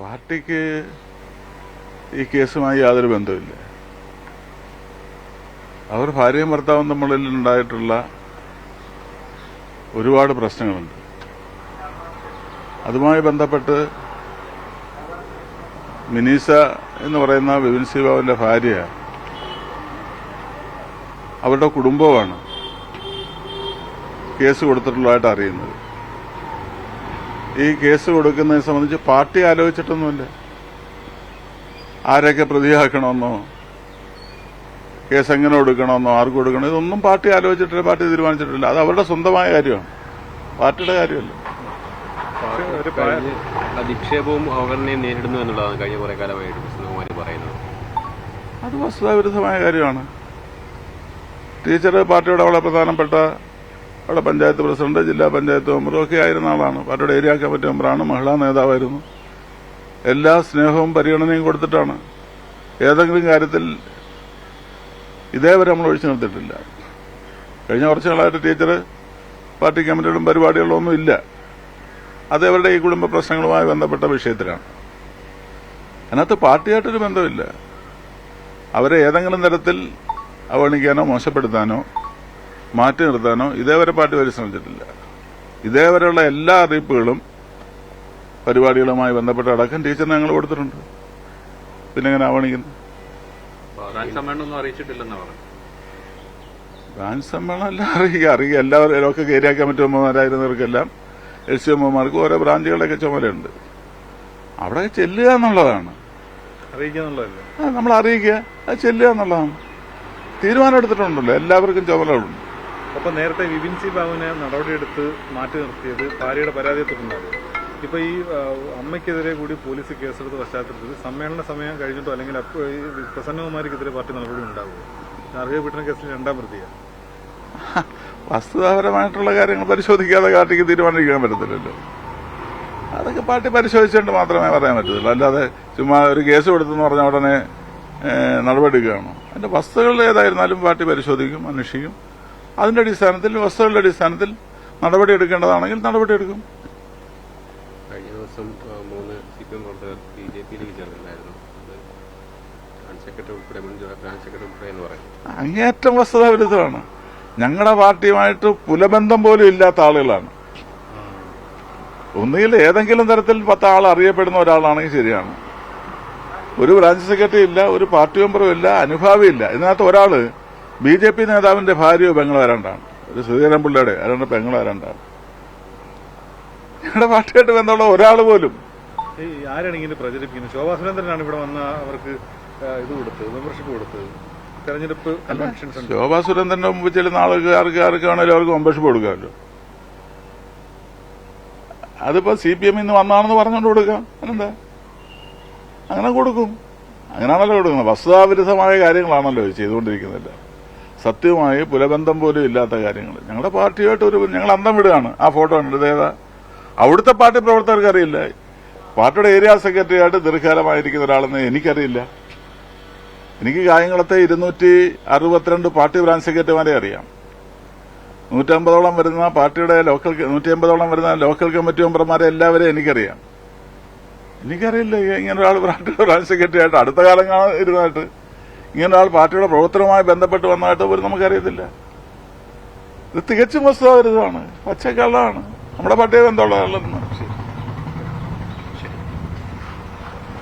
പാർട്ടിക്ക് ഈ കേസുമായി യാതൊരു ബന്ധമില്ല അവർ ഭാര്യയും ഭർത്താവും തമ്മിൽ ഉണ്ടായിട്ടുള്ള ഒരുപാട് പ്രശ്നങ്ങളുണ്ട്. അതുമായി ബന്ധപ്പെട്ട് മിനീസ എന്ന് പറയുന്ന വിപിൻ സി ബാബുവിന്റെ ഭാര്യ അവരുടെ കുടുംബമാണ് കേസ് കൊടുത്തിട്ടുള്ളതായിട്ട് അറിയുന്നത്. ഈ കേസ് കൊടുക്കുന്നതിനെ സംബന്ധിച്ച് പാർട്ടി ആലോചിച്ചിട്ടൊന്നുമില്ല. ആരൊക്കെ പ്രതിയാക്കണമെന്നോ കേസ് എങ്ങനെ കൊടുക്കണമെന്നോ ആർക്ക് കൊടുക്കണോ ഇതൊന്നും പാർട്ടി ആലോചിച്ചിട്ടില്ല പാർട്ടി തീരുമാനിച്ചിട്ടില്ല. അത് അവരുടെ സ്വന്തമായ കാര്യമാണ്. പാർട്ടിയുടെ കാര്യമല്ല. അധിക്ഷേപവും അവഗണനയും നേരിടുന്നു എന്നുള്ളതാണ് കഴിഞ്ഞ കുറെ കാലമായിട്ട് കൃഷ്ണകുമാരി പറയുന്നത്. അത് വസ്തുതാവിരുദ്ധമായ കാര്യമാണ്. ടീച്ചർ പാർട്ടിയുടെ വളരെ പ്രധാനപ്പെട്ട അവിടെ പഞ്ചായത്ത് പ്രസിഡന്റ് ജില്ലാ പഞ്ചായത്ത് മെമ്പറും ഒക്കെ ആയിരുന്ന ആളാണ്. പാർട്ടിയുടെ ഏരിയ കമ്മിറ്റി മെമ്പറാണ് മഹിളാ നേതാവായിരുന്നു. എല്ലാ സ്നേഹവും പരിഗണനയും കൊടുത്തിട്ടാണ്. ഏതെങ്കിലും കാര്യത്തിൽ ഇതേവരെ നമ്മൾ ഒഴിച്ചു നിർത്തിയിട്ടില്ല. കഴിഞ്ഞ കുറച്ച് നാളായിട്ട് ടീച്ചർ പാർട്ടി കമ്മിറ്റികളും പരിപാടികളും ഒന്നും ഇല്ല. അത് അവരുടെ ഈ കുടുംബ പ്രശ്നങ്ങളുമായി ബന്ധപ്പെട്ട വിഷയത്തിലാണ്. അതിനകത്ത് പാർട്ടിയായിട്ടൊരു ബന്ധമില്ല. അവരെ ഏതെങ്കിലും തരത്തിൽ അവഗണിക്കാനോ മോശപ്പെടുത്താനോ മാറ്റി നിർത്താനോ ഇതേവരെ പാർട്ടി പരിശ്രമിച്ചിട്ടില്ല ഇതേവരെയുള്ള എല്ലാ അറിയിപ്പുകളും പരിപാടികളുമായി ബന്ധപ്പെട്ട അടക്കം ടീച്ചറിന് ഞങ്ങൾ കൊടുത്തിട്ടുണ്ട്. പിന്നെ എങ്ങനെ ആവണിക്കുന്നു? ബ്രാഞ്ച് സമ്മേളനം എല്ലാം അറിയിക്കുക അറിയുക എല്ലാവരും ഒക്കെ ഏരിയ കമ്മിറ്റി മെമ്പർമാരായിരുന്നവർക്കെല്ലാം എൽ സി എമ്മമാർക്ക് ഓരോ ബ്രാഞ്ചുകളുടെയൊക്കെ ചുമലുണ്ട് അവിടെ ചെല്ലുക എന്നുള്ളതാണ്. നമ്മൾ അറിയിക്കുക. അത് ചെല്ലുക എന്നുള്ളതാണ്. തീരുമാനം എടുത്തിട്ടുണ്ടല്ലോ. എല്ലാവർക്കും ചുമതലകളുണ്ട്. അപ്പൊ നേരത്തെ വിപിൻ സി ബാബുവിനെ നടപടിയെടുത്ത് മാറ്റി നിർത്തിയത് ഭാര്യയുടെ പരാതിയെ തുടർന്നാണ് ഇപ്പൊ ഈ അമ്മയ്ക്കെതിരെ കൂടി പോലീസ് കേസെടുത്ത പശ്ചാത്തലത്തിൽ സമ്മേളന സമയം കഴിഞ്ഞിട്ടോ അല്ലെങ്കിൽ അപ്പോൾ ഈ പ്രസന്നകുമാരിക്കെതിരെ പാർട്ടി നടപടി ഉണ്ടാവുക അർഹ പീഡന കേസിൽ രണ്ടാം പ്രതിയാണ് വസ്തുതാപരമായിട്ടുള്ള കാര്യങ്ങൾ പരിശോധിക്കാതെ പാർട്ടിക്ക് തീരുമാനിക്കാൻ പറ്റത്തില്ലല്ലോ. അതൊക്കെ പാർട്ടി പരിശോധിച്ചുകൊണ്ട് മാത്രമേ പറയാൻ പറ്റത്തുള്ളൂ. അല്ലാതെ ചുമ്മാ ഒരു കേസ് കൊടുത്തെന്ന് പറഞ്ഞ ഉടനെ നടപടി എടുക്കുകയാണോ അതിന്റെ വസ്തുതകൾ ഏതായിരുന്നാലും പാർട്ടി പരിശോധിക്കും അന്വേഷിക്കും. അതിന്റെ അടിസ്ഥാനത്തിൽ വസ്തുക്കളുടെ അടിസ്ഥാനത്തിൽ നടപടി എടുക്കേണ്ടതാണെങ്കിൽ നടപടിയെടുക്കും കഴിഞ്ഞ ദിവസം മൂന്ന് സി പി എം പ്രവർത്തകർ ബി ജെ പിയിലേക്ക് ചേർന്നിട്ടുണ്ടായിരുന്നു. അങ്ങേറ്റം ബ്രാഞ്ച് സെക്രട്ടറി ഉൾപ്പെടെ മുൻ ബ്രാഞ്ച് സെക്രട്ടറി എന്ന് പറയുന്നത് അങ്ങേയറ്റം വസ്തുതാ വിരുദ്ധമാണ് ഞങ്ങളുടെ പാർട്ടിയുമായിട്ട് പുലബന്ധം പോലും ഇല്ലാത്ത ആളുകളാണ്. ഒന്നുകിൽ ഏതെങ്കിലും തരത്തിൽ പത്ത് ആൾ അറിയപ്പെടുന്ന ഒരാളാണെങ്കിൽ ശരിയാണ്. ഒരു ബ്രാഞ്ച് സെക്രട്ടറി ഇല്ല ഒരു പാർട്ടി മെമ്പറും ഇല്ല അനുഭാവിയില്ല ഇതിനകത്ത് ഒരാൾ ബി ജെ പി നേതാവിന്റെ ഭാര്യയോ പെങ്ങളോ ആരാണ്ടാണ്? ഒരു ശ്രീധരൻ പിള്ളയുടെ അതുകൊണ്ട് പെങ്ങളോ ആരാണ്ടാണ്? ഞങ്ങളുടെ പാർട്ടിയായിട്ട് ബന്ധമുള്ള ഒരാൾ പോലും. ആരാണ് ഇങ്ങനെ പ്രചരിപ്പിക്കുന്നത്? ശോഭാ സുരേന്ദ്രനാണ് ഇവിടെ വന്ന അവർക്ക് ഇത് കൊടുത്തത് മെമ്പർഷിപ്പ് കൊടുത്തത്. തെരഞ്ഞെടുപ്പ് ശോഭാ സുരേന്ദ്രന്റെ മുമ്പ് ചെല്ലുന്ന ആൾക്ക് ആർക്ക് ആർക്കാണേലും അവർക്ക് മെമ്പർഷിപ്പ് കൊടുക്കാമല്ലോ. അതിപ്പോ സി പി എമ്മിൽ നിന്ന് വന്നാണെന്ന് പറഞ്ഞുകൊണ്ട് കൊടുക്കാം? അതെന്താ അങ്ങനെ കൊടുക്കും. അങ്ങനെയാണല്ലോ കൊടുക്കുന്നത്. വസ്തുതാവിരുദ്ധമായ കാര്യങ്ങളാണല്ലോ ചെയ്തുകൊണ്ടിരിക്കുന്നില്ല സത്യമായി പുലബന്ധം പോലും ഇല്ലാത്ത കാര്യങ്ങൾ. ഞങ്ങളുടെ പാർട്ടിയായിട്ട് ഒരു ഞങ്ങൾ അന്തം വിടുകയാണ്. ആ ഫോട്ടോ ഉണ്ട് ഏതാ? അവിടുത്തെ പാർട്ടി പ്രവർത്തകർക്ക് അറിയില്ല. പാർട്ടിയുടെ ഏരിയ സെക്രട്ടറി ആയിട്ട് ദീർഘകാലമായിരിക്കുന്ന ഒരാളെന്ന് എനിക്കറിയില്ല. എനിക്ക് കായംകുളത്തെ ഇരുന്നൂറ്റി അറുപത്തിരണ്ട് പാർട്ടി ബ്രാഞ്ച് സെക്രട്ടറിമാരെ അറിയാം. നൂറ്റമ്പതോളം വരുന്ന പാർട്ടിയുടെ ലോക്കൽ നൂറ്റി അമ്പതോളം വരുന്ന ലോക്കൽ കമ്മിറ്റി മെമ്പർമാരെ എല്ലാവരെയും എനിക്കറിയാം. എനിക്കറിയില്ല ഇങ്ങനെ ഒരാൾ ബ്രാഞ്ച് സെക്രട്ടറി ആയിട്ട് അടുത്ത കാലം ഇരുന്നായിട്ട്. ഇങ്ങനെ ഒരാൾ പാർട്ടിയുടെ പ്രവർത്തനവുമായി ബന്ധപ്പെട്ട് വന്നതായിട്ട് പോലും നമുക്കറിയത്തില്ല. ഇത് തികച്ചും വസ്തുതാവിരുദ്ധമാണ്. പച്ചക്കള്ളമാണ് നമ്മുടെ പാർട്ടിയെ ബന്ധമുള്ള ആളെന്ന്